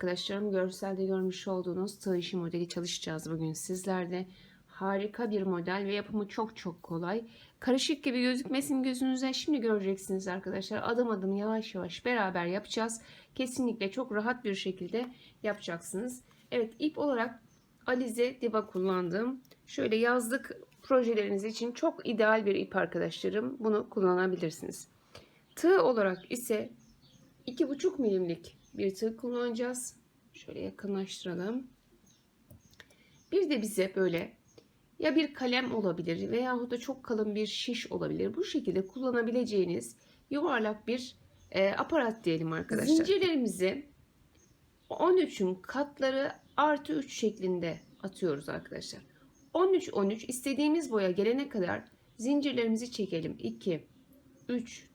arkadaşlarım görselde görmüş olduğunuz tığ işi modeli çalışacağız bugün sizlerle. Harika bir model ve yapımı çok çok kolay. Karışık gibi gözükmesin gözünüze şimdi göreceksiniz arkadaşlar. Adım adım yavaş yavaş beraber yapacağız. Kesinlikle çok rahat bir şekilde yapacaksınız. Evet ip olarak Alize Diba kullandım. Şöyle yazlık projeleriniz için çok ideal bir ip arkadaşlarım. Bunu kullanabilirsiniz. Tığ olarak ise 2,5 milimlik bir tığ kullanacağız. Şöyle yakınlaştıralım. Bir de bize böyle ya bir kalem olabilir veyahut da çok kalın bir şiş olabilir. Bu şekilde kullanabileceğiniz yuvarlak bir e, aparat diyelim arkadaşlar. Zincirlerimizi 13'ün katları artı 3 şeklinde atıyoruz arkadaşlar. 13 13 istediğimiz boya gelene kadar zincirlerimizi çekelim. 2 3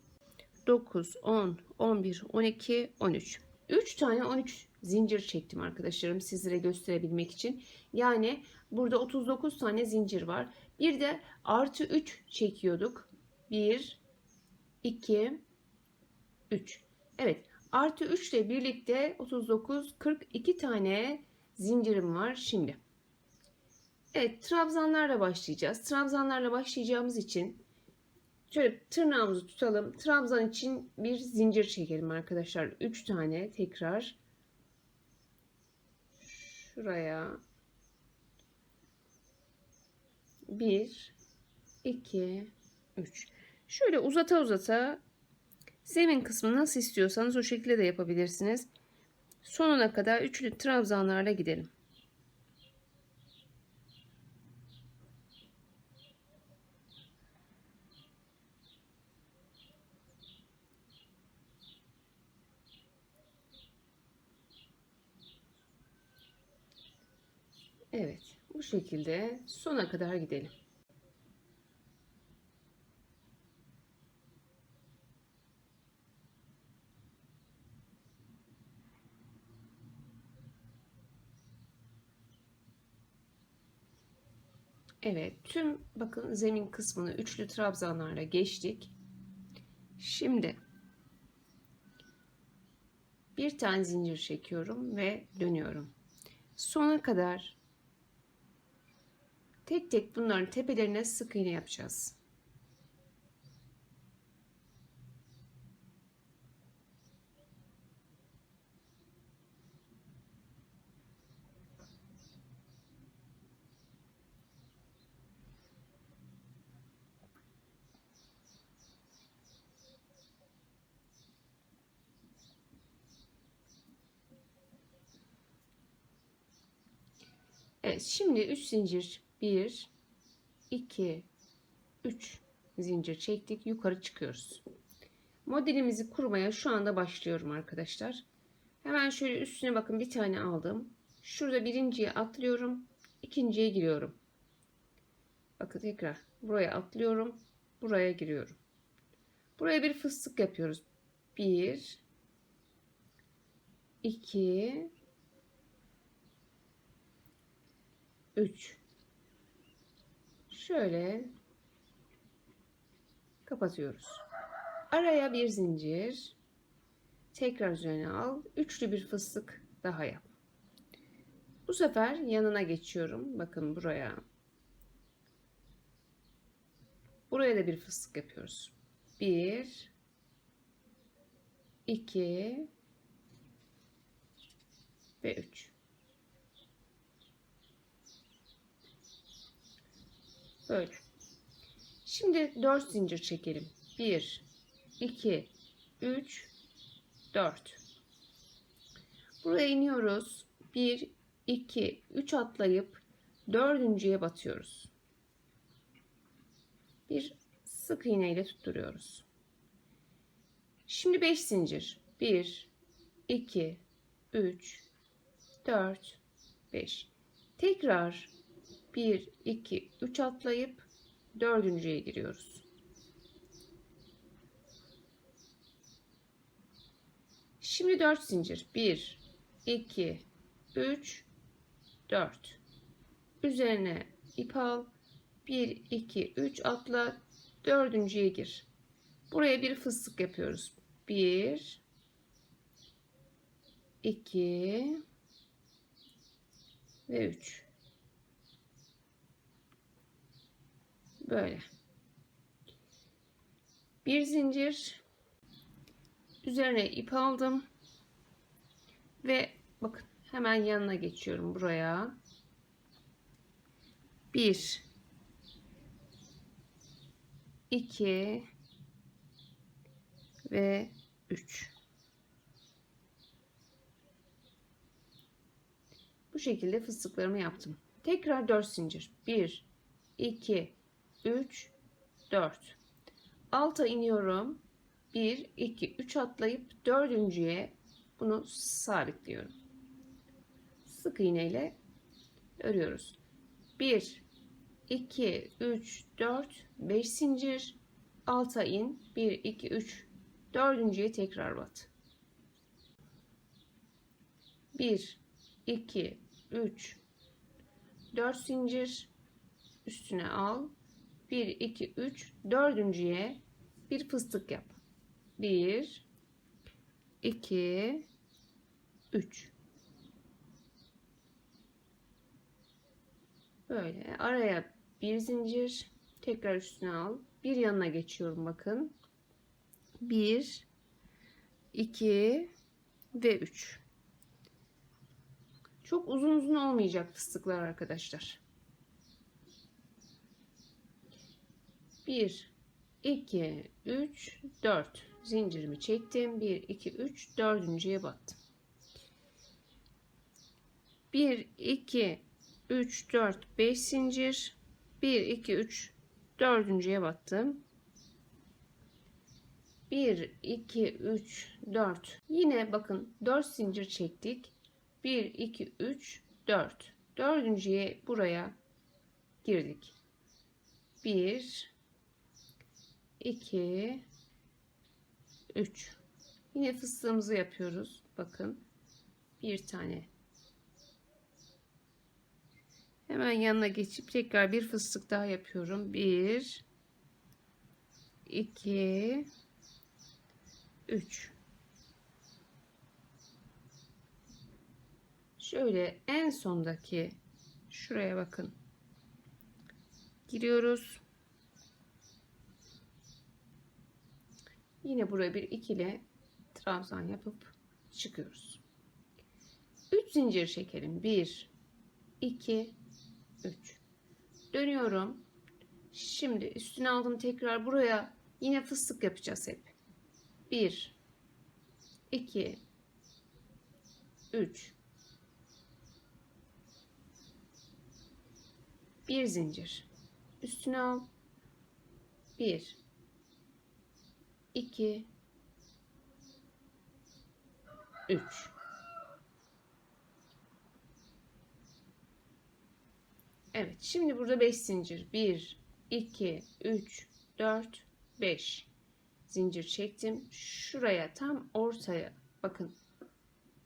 9 10 11 12 13 3 tane 13 zincir çektim arkadaşlarım sizlere gösterebilmek için. Yani burada 39 tane zincir var. Bir de artı 3 çekiyorduk. 1 2 3 Evet artı 3 ile birlikte 39 42 tane zincirim var şimdi. Evet trabzanlarla başlayacağız. Trabzanlarla başlayacağımız için şöyle tırnağımızı tutalım. Trabzan için bir zincir çekelim arkadaşlar. 3 tane tekrar. Şuraya. 1 2 3 Şöyle uzata uzata zemin kısmını nasıl istiyorsanız o şekilde de yapabilirsiniz. Sonuna kadar üçlü trabzanlarla gidelim. Evet, bu şekilde sona kadar gidelim. Evet, tüm bakın zemin kısmını üçlü trabzanlarla geçtik. Şimdi bir tane zincir çekiyorum ve dönüyorum. Sona kadar tek tek bunların tepelerine sık iğne yapacağız. Evet şimdi 3 zincir 1 2 3 zincir çektik yukarı çıkıyoruz. Modelimizi kurmaya şu anda başlıyorum arkadaşlar. Hemen şöyle üstüne bakın bir tane aldım. Şurada birinciye atlıyorum. ikinciye giriyorum. Bakın tekrar buraya atlıyorum. Buraya giriyorum. Buraya bir fıstık yapıyoruz. 1 2 3 şöyle kapatıyoruz. Araya bir zincir tekrar üzerine al. Üçlü bir fıstık daha yap. Bu sefer yanına geçiyorum. Bakın buraya. Buraya da bir fıstık yapıyoruz. 1 2 ve 3. Böyle. Şimdi 4 zincir çekelim. 1 2 3 4 Buraya iniyoruz. 1 2 3 atlayıp dördüncüye batıyoruz. Bir sık iğne ile tutturuyoruz. Şimdi 5 zincir. 1 2 3 4 5 Tekrar 1 2 3 atlayıp dördüncüye giriyoruz. Şimdi 4 zincir. 1 2 3 4 Üzerine ip al. 1 2 3 atla. Dördüncüye gir. Buraya bir fıstık yapıyoruz. 1 2 ve 3. Böyle. Bir zincir üzerine ip aldım ve bakın hemen yanına geçiyorum buraya. 1 2 ve 3 Bu şekilde fıstıklarımı yaptım. Tekrar 4 zincir. 1 2 3 4 alta iniyorum. 1 2 3 atlayıp dördüncüye bunu sabitliyorum. Sık iğneyle örüyoruz. 1 2 3 4 5 zincir alta in 1 2 3 dördüncüye tekrar bat. 1 2 3 4 zincir üstüne al 1 2 3 dördüncüye bir fıstık yap. 1 2 3 böyle. Araya bir zincir. Tekrar üstüne al. Bir yanına geçiyorum bakın. 1 2 ve 3 çok uzun uzun olmayacak fıstıklar arkadaşlar 1 2 3 4 zincirimi çektim. 1 2 3 dördüncüye battım. 1 2 3 4 5 zincir. 1 2 3 dördüncüye battım. 1 2 3 4 yine bakın 4 zincir çektik. 1 2 3 4 dördüncüye buraya girdik. 1 2 3 yine fıstığımızı yapıyoruz. Bakın bir tane. Hemen yanına geçip tekrar bir fıstık daha yapıyorum. 1 2 3 şöyle en sondaki şuraya bakın. Giriyoruz Yine buraya bir ikili trabzan yapıp çıkıyoruz. 3 zincir çekelim. 1 2 3 Dönüyorum. Şimdi üstüne aldım tekrar buraya yine fıstık yapacağız hep. 1 2 3 bir zincir üstüne al 1 2 3 Evet şimdi burada 5 zincir. 1 2 3 4 5 zincir çektim. Şuraya tam ortaya bakın.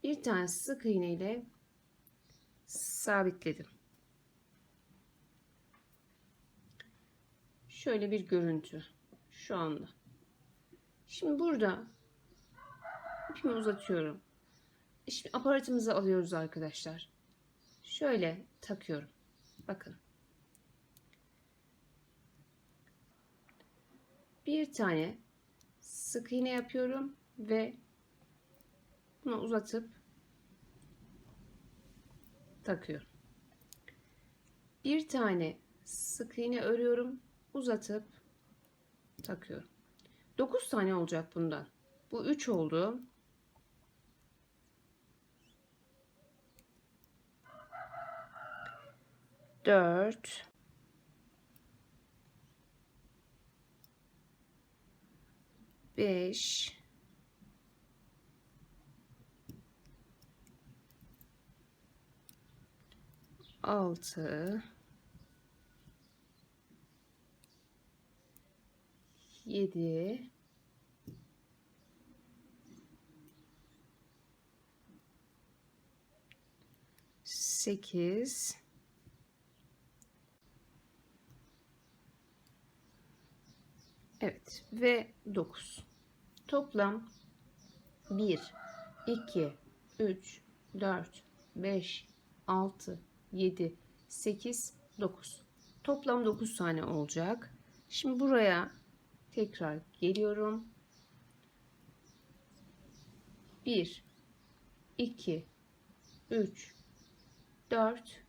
Bir tane sık iğne ile sabitledim. Şöyle bir görüntü şu anda Şimdi burada ipimi uzatıyorum. Şimdi aparatımızı alıyoruz arkadaşlar. Şöyle takıyorum. Bakın. Bir tane sık iğne yapıyorum ve bunu uzatıp takıyorum. Bir tane sık iğne örüyorum, uzatıp takıyorum. 9 tane olacak bundan. Bu 3 oldu. Dört. Beş. Altı. Yedi sekiz Evet ve dokuz toplam bir iki 3, 4, 5, 6, 7, 8, 9. Toplam 9 tane olacak. Şimdi buraya tekrar geliyorum. 1, 2, 3, 4,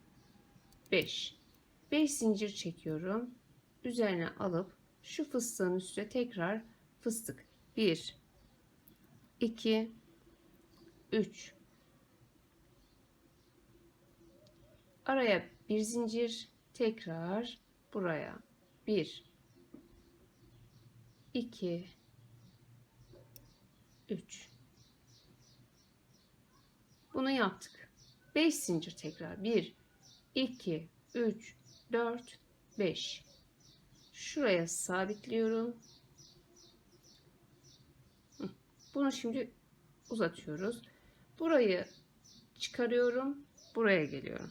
5. 5 zincir çekiyorum. Üzerine alıp şu fıstığın üstüne tekrar fıstık. 1, 2, 3. Araya bir zincir tekrar buraya. 1, 2, 3. Bunu yaptık. 5 zincir tekrar. 1, 2, 3, 4, 5. Şuraya sabitliyorum. Bunu şimdi uzatıyoruz. Burayı çıkarıyorum. Buraya geliyorum.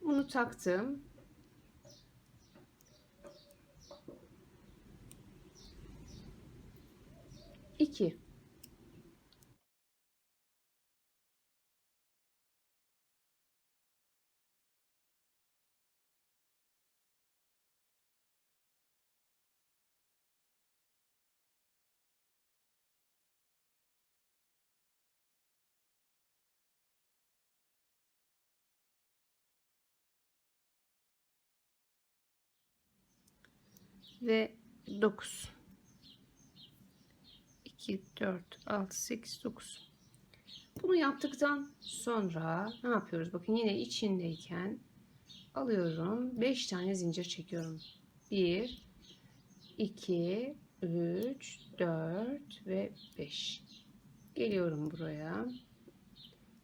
Bunu taktım. İki. ve 9 2 4 6 8 9 bunu yaptıktan sonra ne yapıyoruz? Bakın yine içindeyken alıyorum. 5 tane zincir çekiyorum. 1 2 3 4 ve 5 geliyorum buraya.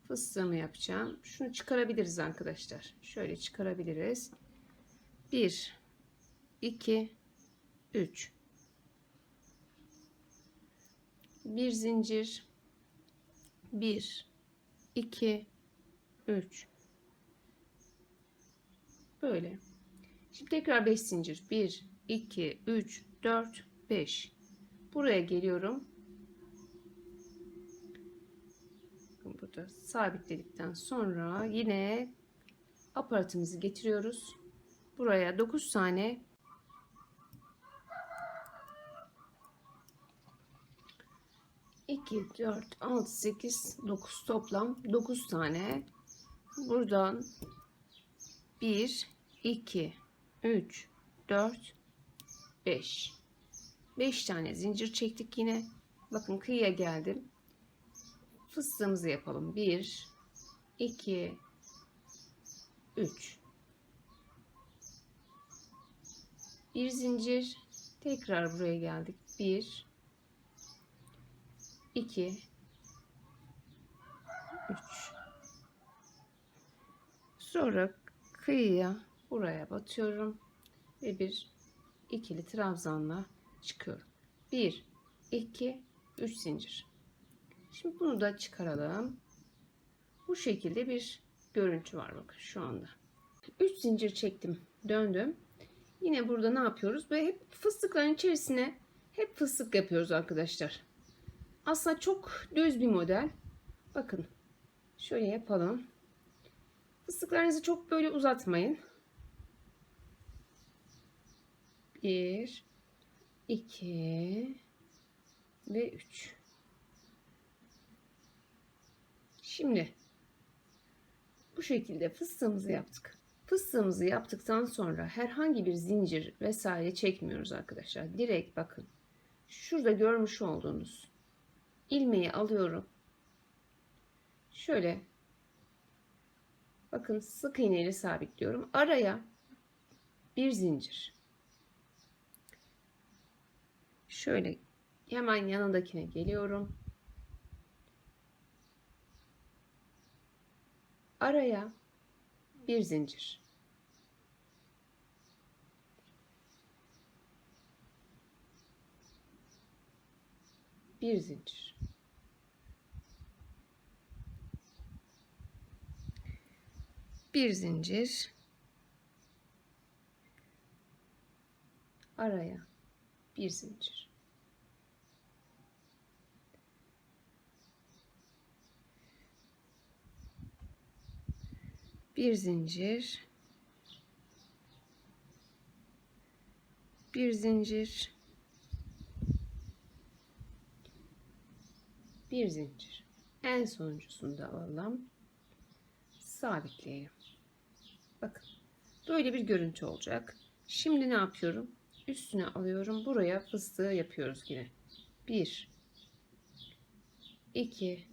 Fıstığımı yapacağım. Şunu çıkarabiliriz arkadaşlar. Şöyle çıkarabiliriz. 1 2 3 bir zincir. 1 2 3 böyle. Şimdi tekrar 5 zincir. 1 2 3 4 5 buraya geliyorum. Burada sabitledikten sonra yine aparatımızı getiriyoruz. Buraya 9 tane 2, 4, 6, 8, 9 toplam 9 tane. Buradan 1, 2, 3, 4, 5. 5 tane zincir çektik yine. Bakın kıyıya geldim. Fıstığımızı yapalım. 1, 2, 3. Bir zincir. Tekrar buraya geldik. 1, 2 3 sonra kıyıya buraya batıyorum ve bir ikili trabzanla çıkıyorum. 1 2 3 zincir. Şimdi bunu da çıkaralım. Bu şekilde bir görüntü var bakın şu anda. 3 zincir çektim döndüm. Yine burada ne yapıyoruz? Ve hep fıstıkların içerisine hep fıstık yapıyoruz arkadaşlar aslında çok düz bir model. Bakın. Şöyle yapalım. Fıstıklarınızı çok böyle uzatmayın. 1 2 ve 3 Şimdi bu şekilde fıstığımızı yaptık. Fıstığımızı yaptıktan sonra herhangi bir zincir vesaire çekmiyoruz arkadaşlar. Direkt bakın. Şurada görmüş olduğunuz ilmeği alıyorum. Şöyle bakın sık iğneyle sabitliyorum. Araya bir zincir. Şöyle hemen yanındakine geliyorum. Araya bir zincir. Bir zincir. bir zincir. Araya bir zincir. Bir zincir. Bir zincir. Bir zincir. En sonuncusunda alalım. Sabitleyelim. Bakın. Böyle bir görüntü olacak. Şimdi ne yapıyorum? Üstüne alıyorum. Buraya fıstığı yapıyoruz yine. 1 2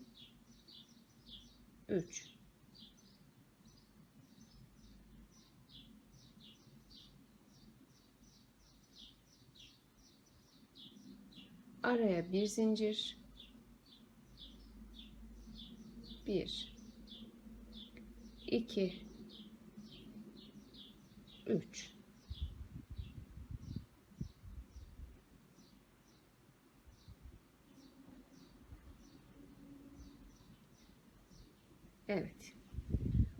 3 Araya bir zincir. 1 2 3 Evet.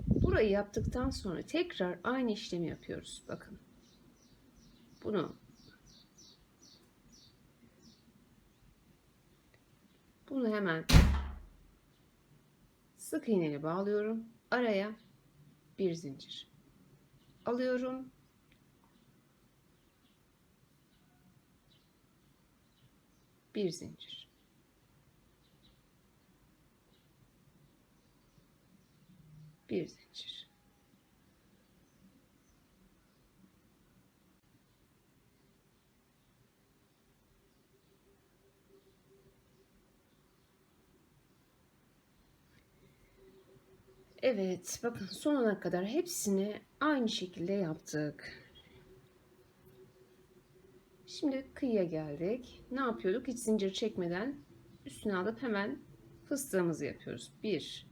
Burayı yaptıktan sonra tekrar aynı işlemi yapıyoruz. Bakın. Bunu bunu hemen sık iğneyle bağlıyorum. Araya bir zincir alıyorum. Bir zincir. Bir zincir. Evet, bakın sonuna kadar hepsini aynı şekilde yaptık. Şimdi kıyıya geldik. Ne yapıyorduk? Hiç zincir çekmeden üstüne alıp hemen fıstığımızı yapıyoruz. 1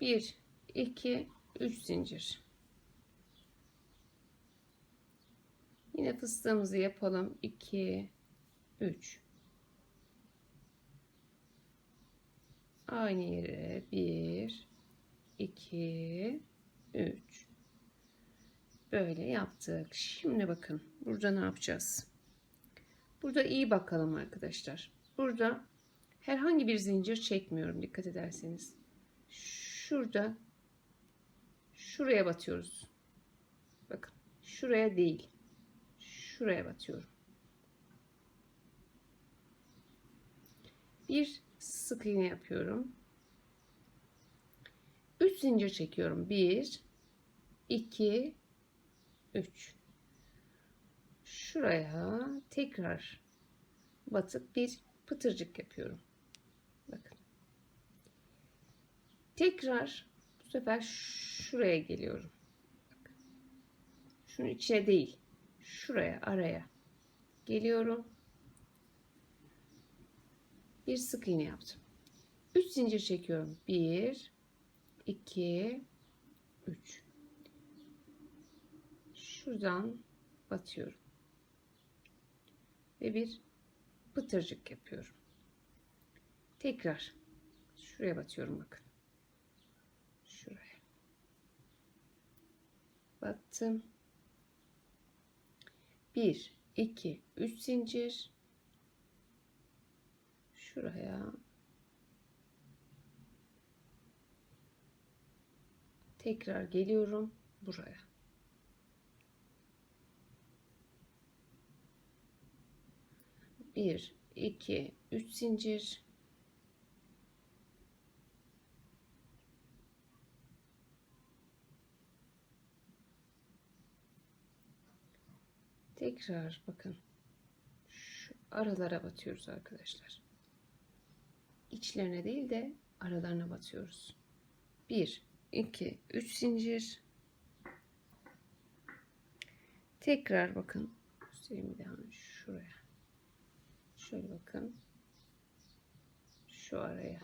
1 2 3 zincir. Yine fıstığımızı yapalım. 2 3 Aynı yere 1 2 3 Böyle yaptık. Şimdi bakın burada ne yapacağız? Burada iyi bakalım arkadaşlar. Burada herhangi bir zincir çekmiyorum dikkat ederseniz şurada şuraya batıyoruz. Bakın şuraya değil. Şuraya batıyorum. Bir sık iğne yapıyorum. 3 zincir çekiyorum. 1 2 3 Şuraya tekrar batıp bir pıtırcık yapıyorum. Bakın. Tekrar bu sefer şuraya geliyorum. Şunun içine değil. Şuraya araya geliyorum. Bir sık iğne yaptım. 3 zincir çekiyorum. 1 2 3 Şuradan batıyorum. Ve bir pıtırcık yapıyorum. Tekrar şuraya batıyorum bakın. Battım. 1 2 3 zincir. Şuraya. Tekrar geliyorum buraya. Bir iki üç zincir Tekrar bakın. Şu aralara batıyoruz arkadaşlar. İçlerine değil de aralarına batıyoruz. 1 2 3 zincir. Tekrar bakın. Göstereyim bir daha şuraya. Şöyle bakın. Şu araya.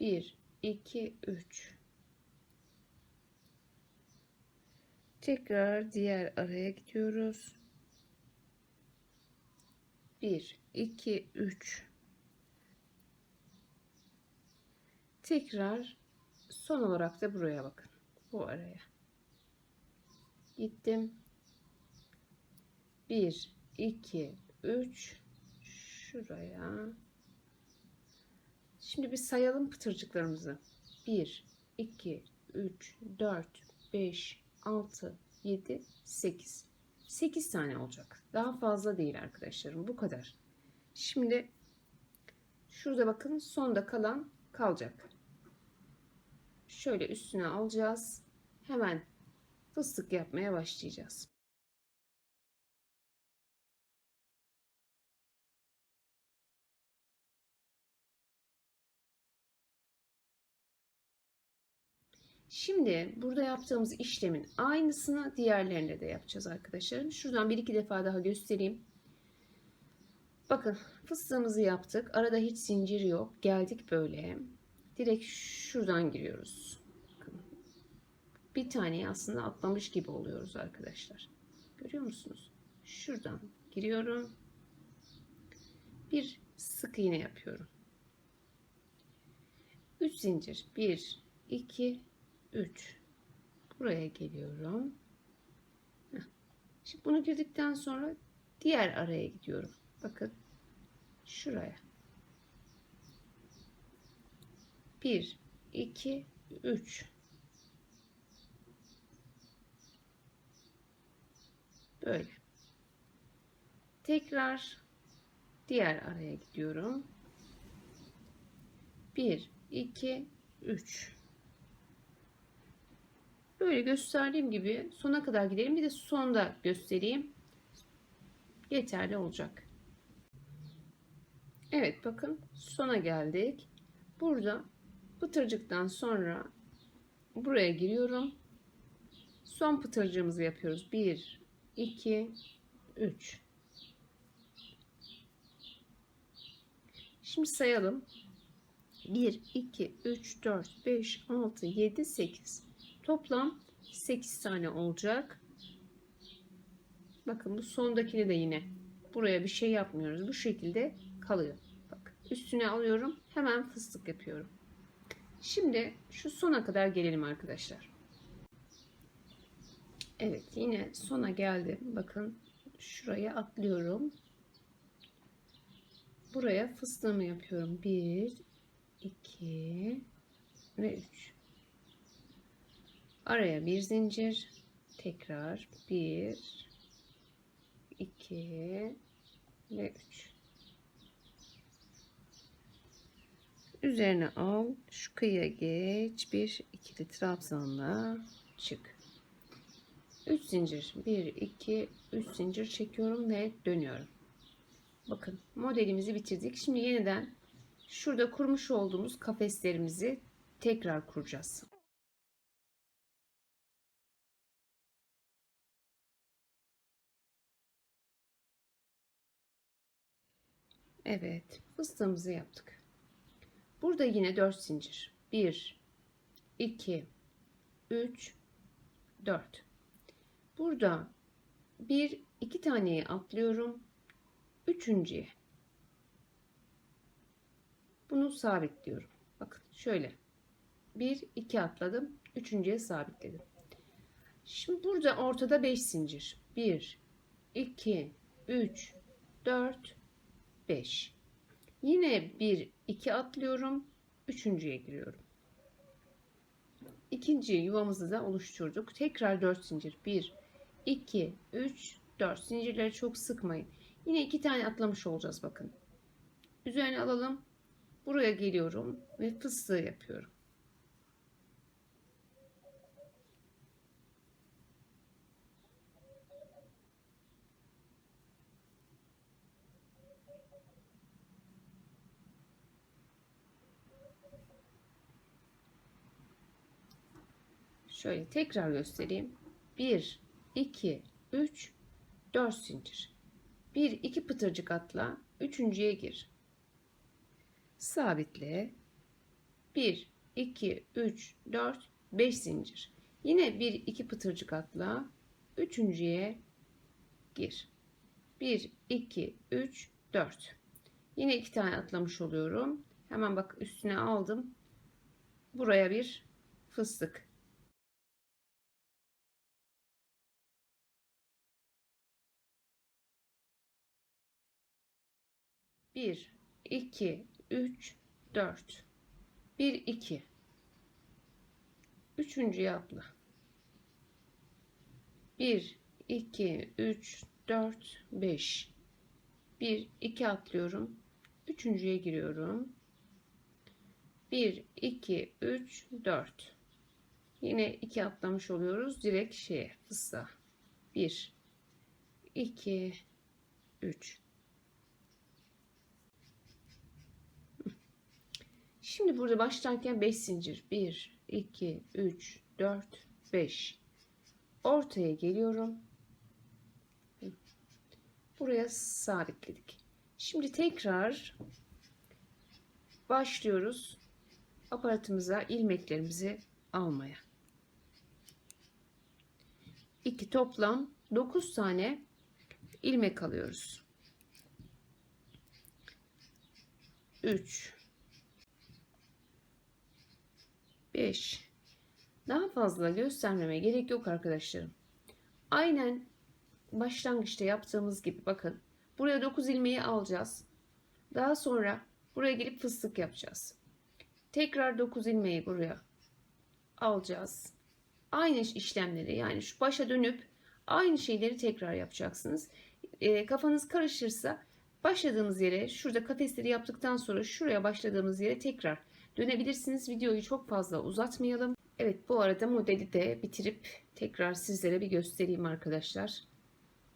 1 2 3 Tekrar diğer araya gidiyoruz. 1 2 3 Tekrar son olarak da buraya bakın. Bu araya. Gittim. 1 2 3 şuraya. Şimdi bir sayalım pıtırcıklarımızı. 1 2 3 4 5 6 7 8 8 tane olacak. Daha fazla değil arkadaşlarım. Bu kadar. Şimdi şurada bakın sonda kalan kalacak. Şöyle üstüne alacağız. Hemen fıstık yapmaya başlayacağız. Şimdi burada yaptığımız işlemin aynısını diğerlerinde de yapacağız arkadaşlarım. Şuradan bir iki defa daha göstereyim. Bakın fıstığımızı yaptık. Arada hiç zincir yok. Geldik böyle. Direkt şuradan giriyoruz. Bir taneyi aslında atlamış gibi oluyoruz arkadaşlar. Görüyor musunuz? Şuradan giriyorum. Bir sık iğne yapıyorum. 3 zincir. 1 2 3 buraya geliyorum. Şimdi bunu girdikten sonra diğer araya gidiyorum. Bakın şuraya. 1 2 3 böyle. Tekrar diğer araya gidiyorum. 1 2 3 Böyle gösterdiğim gibi sona kadar gidelim. Bir de sonda göstereyim. Yeterli olacak. Evet bakın sona geldik. Burada pıtırcıktan sonra buraya giriyorum. Son pıtırcığımızı yapıyoruz. 1, 2, 3. Şimdi sayalım. 1, 2, 3, 4, 5, 6, 7, 8. Toplam 8 tane olacak. Bakın bu sondakini de yine buraya bir şey yapmıyoruz. Bu şekilde kalıyor. Bak üstüne alıyorum. Hemen fıstık yapıyorum. Şimdi şu sona kadar gelelim arkadaşlar. Evet yine sona geldim. Bakın şuraya atlıyorum. Buraya fıstığımı yapıyorum. 1 2 ve 3. Araya bir zincir. Tekrar bir, iki ve üç. Üzerine al. Şu kıyıya geç. Bir ikili trabzanla çık. 3 zincir. 1 2 3 zincir çekiyorum ve dönüyorum. Bakın modelimizi bitirdik. Şimdi yeniden şurada kurmuş olduğumuz kafeslerimizi tekrar kuracağız. Evet, fıstığımızı yaptık. Burada yine 4 zincir. 1 2 3 4. Burada bir iki taneyi atlıyorum. Üçüncüye. Bunu sabitliyorum. Bakın şöyle. 1 2 atladım. Üçüncüye sabitledim. Şimdi burada ortada 5 zincir. 1 2 3 4 5. Yine 1 2 atlıyorum. Üçüncüye giriyorum. İkinci yuvamızı da oluşturduk. Tekrar 4 zincir. 1 2 3 4 zincirleri çok sıkmayın. Yine iki tane atlamış olacağız bakın. Üzerine alalım. Buraya geliyorum ve fıstığı yapıyorum. Şöyle tekrar göstereyim. 1, 2, 3, 4 zincir. 1, 2 pıtırcık atla. Üçüncüye gir. Sabitle. 1, 2, 3, 4, 5 zincir. Yine 1, 2 pıtırcık atla. Üçüncüye gir. 1, 2, 3, 4. Yine iki tane atlamış oluyorum. Hemen bak üstüne aldım. Buraya bir fıstık. Bir, iki, üç, dört. Bir, iki. Üçüncüye atla. Bir, iki, üç, dört, beş. Bir, iki atlıyorum. Üçüncüye giriyorum. 1, 2, 3, 4. Yine 2 atlamış oluyoruz. Direkt şeye fıstığa. 1, 2, 3. Şimdi burada başlarken 5 zincir. 1, 2, 3, 4, 5. Ortaya geliyorum. Buraya sabitledik. Şimdi tekrar başlıyoruz aparatımıza ilmeklerimizi almaya. 2 toplam 9 tane ilmek alıyoruz. 3 5 Daha fazla göstermeme gerek yok arkadaşlarım. Aynen başlangıçta yaptığımız gibi bakın. Buraya 9 ilmeği alacağız. Daha sonra buraya gelip fıstık yapacağız. Tekrar 9 ilmeği buraya alacağız. Aynı işlemleri yani şu başa dönüp aynı şeyleri tekrar yapacaksınız. E, kafanız karışırsa başladığımız yere şurada kafesleri yaptıktan sonra şuraya başladığımız yere tekrar dönebilirsiniz. Videoyu çok fazla uzatmayalım. Evet bu arada modeli de bitirip tekrar sizlere bir göstereyim arkadaşlar.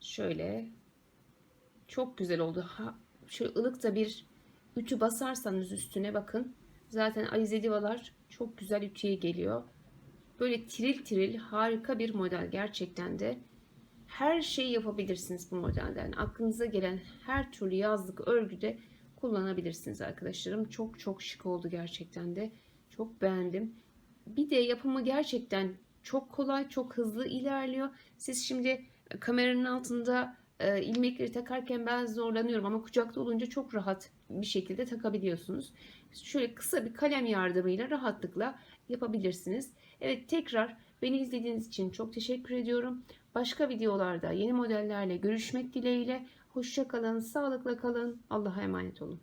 Şöyle çok güzel oldu. Ha, şöyle ılıkta bir ütü basarsanız üstüne bakın. Zaten Alize Divalar çok güzel ütüye geliyor. Böyle tiril tiril harika bir model gerçekten de. Her şeyi yapabilirsiniz bu modelden. Aklınıza gelen her türlü yazlık örgüde kullanabilirsiniz arkadaşlarım. Çok çok şık oldu gerçekten de. Çok beğendim. Bir de yapımı gerçekten çok kolay, çok hızlı ilerliyor. Siz şimdi kameranın altında e, ilmekleri takarken ben zorlanıyorum ama kucakta olunca çok rahat bir şekilde takabiliyorsunuz. Şöyle kısa bir kalem yardımıyla rahatlıkla yapabilirsiniz. Evet tekrar beni izlediğiniz için çok teşekkür ediyorum. Başka videolarda yeni modellerle görüşmek dileğiyle. Hoşça kalın, sağlıkla kalın. Allah'a emanet olun.